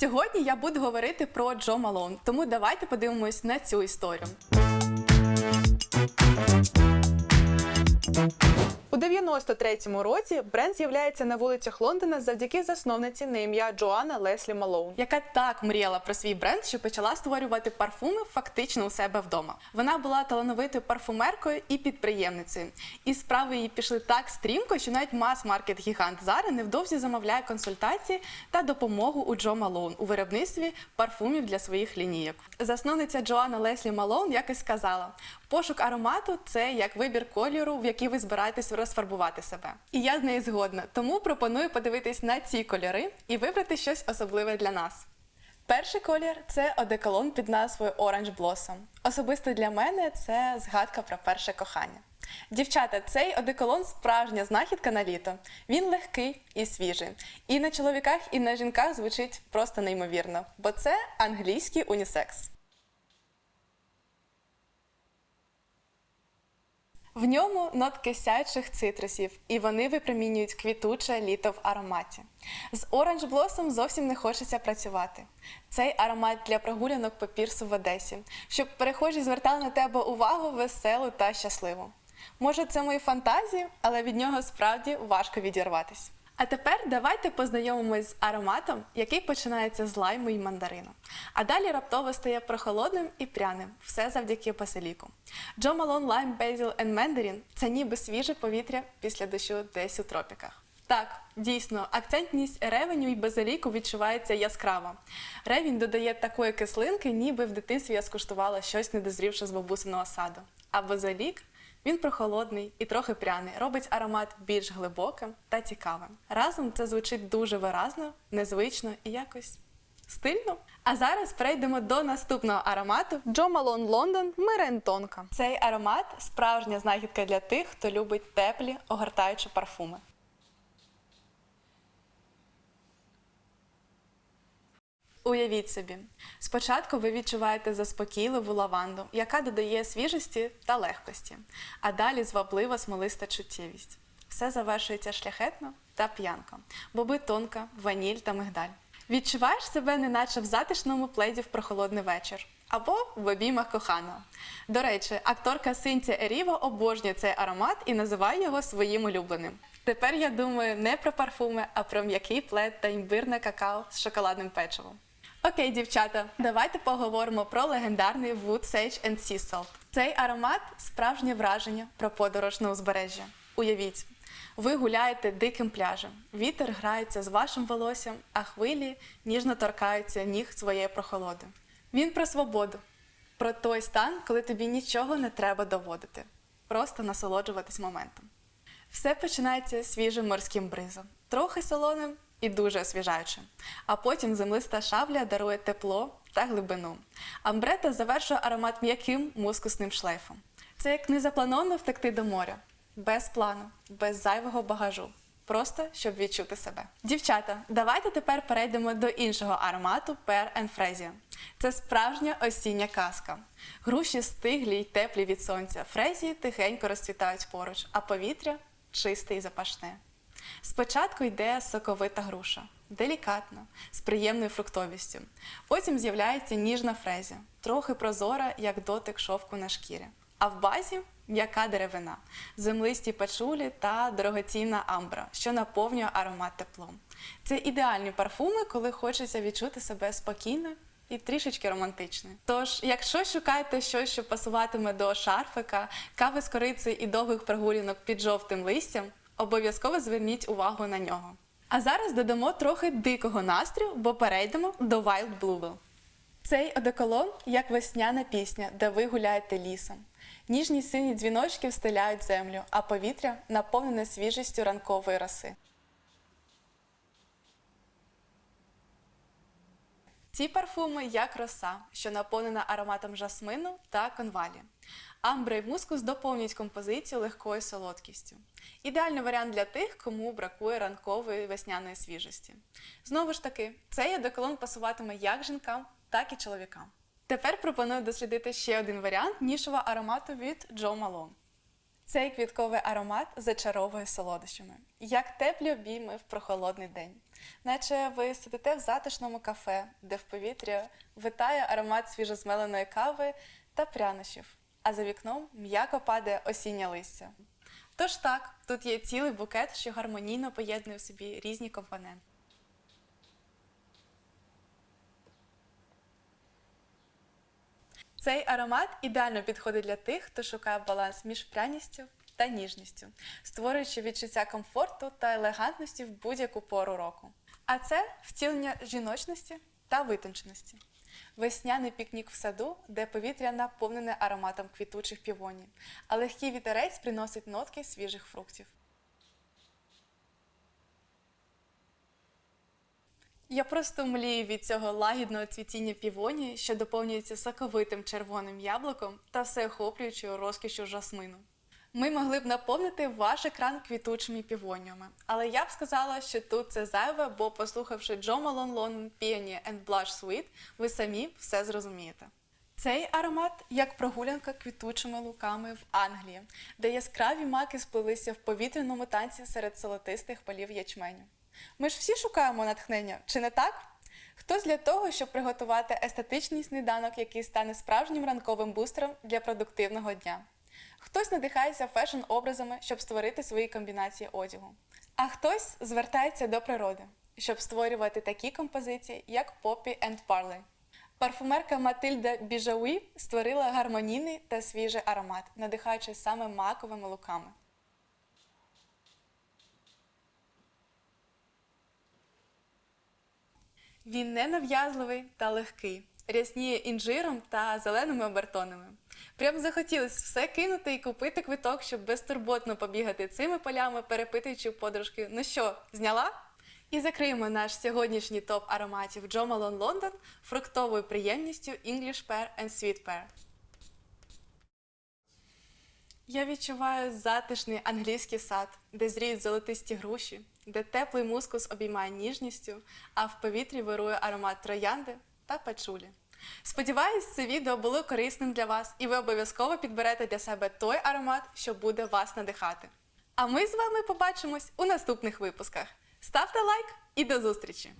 Сьогодні я буду говорити про Джо Малон, тому давайте подивимось на цю історію. У 93-му році бренд з'являється на вулицях Лондона завдяки засновниці на ім'я Джоанна Леслі Малоун. яка так мріяла про свій бренд, що почала створювати парфуми фактично у себе вдома. Вона була талановитою парфумеркою і підприємницею. І справи її пішли так стрімко, що навіть мас-маркет гігант Zara невдовзі замовляє консультації та допомогу у Джо Малоун у виробництві парфумів для своїх лінійок. Засновниця Джоанна Леслі Малоун якось сказала: пошук аромату це як вибір кольору, в який ви збираєтесь розфарбувати себе. І я з нею згодна. Тому пропоную подивитись на ці кольори і вибрати щось особливе для нас. Перший колір це одеколон під назвою Orange Blossom. Особисто для мене це згадка про перше кохання. Дівчата, цей одеколон справжня знахідка на літо. Він легкий і свіжий. І на чоловіках, і на жінках звучить просто неймовірно, бо це англійський унісекс. В ньому нотки сяючих цитрусів, і вони випромінюють квітуче літо в ароматі. З Orange Blossom зовсім не хочеться працювати. Цей аромат для прогулянок по пірсу в Одесі, щоб перехожі звертали на тебе увагу веселу та щасливу. Може, це мої фантазії, але від нього справді важко відірватися. А тепер давайте познайомимось з ароматом, який починається з лайму і мандарину. А далі раптово стає прохолодним і пряним, все завдяки базиліку. Джо Малон Лайм Basil and Mandarin – це ніби свіже повітря після дощу десь у тропіках. Так, дійсно, акцентність ревеню і базиліку відчувається яскраво. Ревінь додає такої кислинки, ніби в дитинстві я скуштувала щось недозрівше з бабусиного саду. А базилік він прохолодний і трохи пряний, робить аромат більш глибоким та цікавим. Разом це звучить дуже виразно, незвично і якось стильно. А зараз перейдемо до наступного аромату. Джо Малон Лондон Мерентонка. Цей аромат справжня знахідка для тих, хто любить теплі, огортаючі парфуми. Уявіть собі, спочатку ви відчуваєте заспокійливу лаванду, яка додає свіжості та легкості, а далі зваблива смолиста чуттєвість. Все завершується шляхетно та п'янко, боби тонка, ваніль та мигдаль. Відчуваєш себе неначе в затишному пледі в прохолодний вечір або в обіймах коханого. До речі, акторка Синтія Еріва обожнює цей аромат і називає його своїм улюбленим. Тепер я думаю не про парфуми, а про м'який плед та імбирне какао з шоколадним печивом. Окей, дівчата, давайте поговоримо про легендарний Wood Sage and Sea Salt. Цей аромат справжнє враження про подорож на узбережжя. Уявіть, ви гуляєте диким пляжем, вітер грається з вашим волоссям, а хвилі ніжно торкаються ніг своєї прохолоди. Він про свободу, про той стан, коли тобі нічого не треба доводити, просто насолоджуватись моментом. Все починається свіжим морським бризом, трохи солоним і дуже освіжаючим. А потім землиста шавля дарує тепло та глибину. Амбрета завершує аромат м'яким мускусним шлейфом. Це як незаплановано втекти до моря, без плану, без зайвого багажу. Просто щоб відчути себе. Дівчата, давайте тепер перейдемо до іншого аромату Pear and Fresia. Це справжня осіння казка. Груші стиглі й теплі від сонця. Фрезії тихенько розцвітають поруч, а повітря чисте і запашне. Спочатку йде соковита груша, делікатно, з приємною фруктовістю. Потім з'являється ніжна фрезя, трохи прозора, як дотик шовку на шкірі. А в базі м'яка деревина, землисті пачулі та дорогоцінна амбра, що наповнює аромат теплом. Це ідеальні парфуми, коли хочеться відчути себе спокійно і трішечки романтичною. Тож, якщо шукаєте щось, що пасуватиме до шарфика, кави з кориці і довгих прогулянок під жовтим листям, обов'язково зверніть увагу на нього. А зараз додамо трохи дикого настрою, бо перейдемо до Wild Bluebell. Цей одеколон як весняна пісня, де ви гуляєте лісом. Ніжні сині дзвіночки встиляють землю, а повітря наповнене свіжістю ранкової роси. Ці парфуми як роса, що наповнена ароматом жасмину та конвалі. Амбра і мускус доповнюють композицію легкою солодкістю. Ідеальний варіант для тих, кому бракує ранкової весняної свіжості. Знову ж таки, цей одеколон пасуватиме як жінкам, так і чоловікам. Тепер пропоную дослідити ще один варіант нішого аромату від Джо Малон. Цей квітковий аромат зачаровує солодощами, як теплі обійми в прохолодний день. Наче ви сидите в затишному кафе, де в повітря витає аромат свіжозмеленої кави та прянощів, а за вікном м'яко падає осіннє листя. Тож так, тут є цілий букет, що гармонійно поєднує в собі різні компоненти. Цей аромат ідеально підходить для тих, хто шукає баланс між пряністю та ніжністю, створюючи відчуття комфорту та елегантності в будь-яку пору року. А це втілення жіночності та витонченості. Весняний пікнік в саду, де повітря наповнене ароматом квітучих півоній, а легкий вітерець приносить нотки свіжих фруктів. Я просто млію від цього лагідного цвітіння півоні, що доповнюється соковитим червоним яблуком та всеохоплюючою розкішю жасмину. Ми могли б наповнити ваш екран квітучими півоніями, але я б сказала, що тут це зайве, бо послухавши Джо Малон Лон Peony and Blush Sweet, ви самі все зрозумієте. Цей аромат як прогулянка квітучими луками в Англії, де яскраві маки сплелися в повітряному танці серед золотистих полів ячменю. Ми ж всі шукаємо натхнення, чи не так? Хтось для того, щоб приготувати естетичний сніданок, який стане справжнім ранковим бустером для продуктивного дня. Хтось надихається фешн-образами, щоб створити свої комбінації одягу. А хтось звертається до природи, щоб створювати такі композиції, як Poppy and Parley. Парфумерка Матильда Біжауї створила гармонійний та свіжий аромат, надихаючись саме маковими луками. Він ненав'язливий та легкий, рясніє інжиром та зеленими обертонами. Прям захотілось все кинути і купити квиток, щоб безтурботно побігати цими полями, перепитуючи подружки. Ну що, зняла? І закриємо наш сьогоднішній топ ароматів Джо Малон Лондон фруктовою приємністю English Pear and Sweet Pear. Я відчуваю затишний англійський сад, де зріють золотисті груші, де теплий мускус обіймає ніжністю, а в повітрі вирує аромат троянди та пачулі. Сподіваюсь, це відео було корисним для вас, і ви обов'язково підберете для себе той аромат, що буде вас надихати. А ми з вами побачимось у наступних випусках. Ставте лайк і до зустрічі!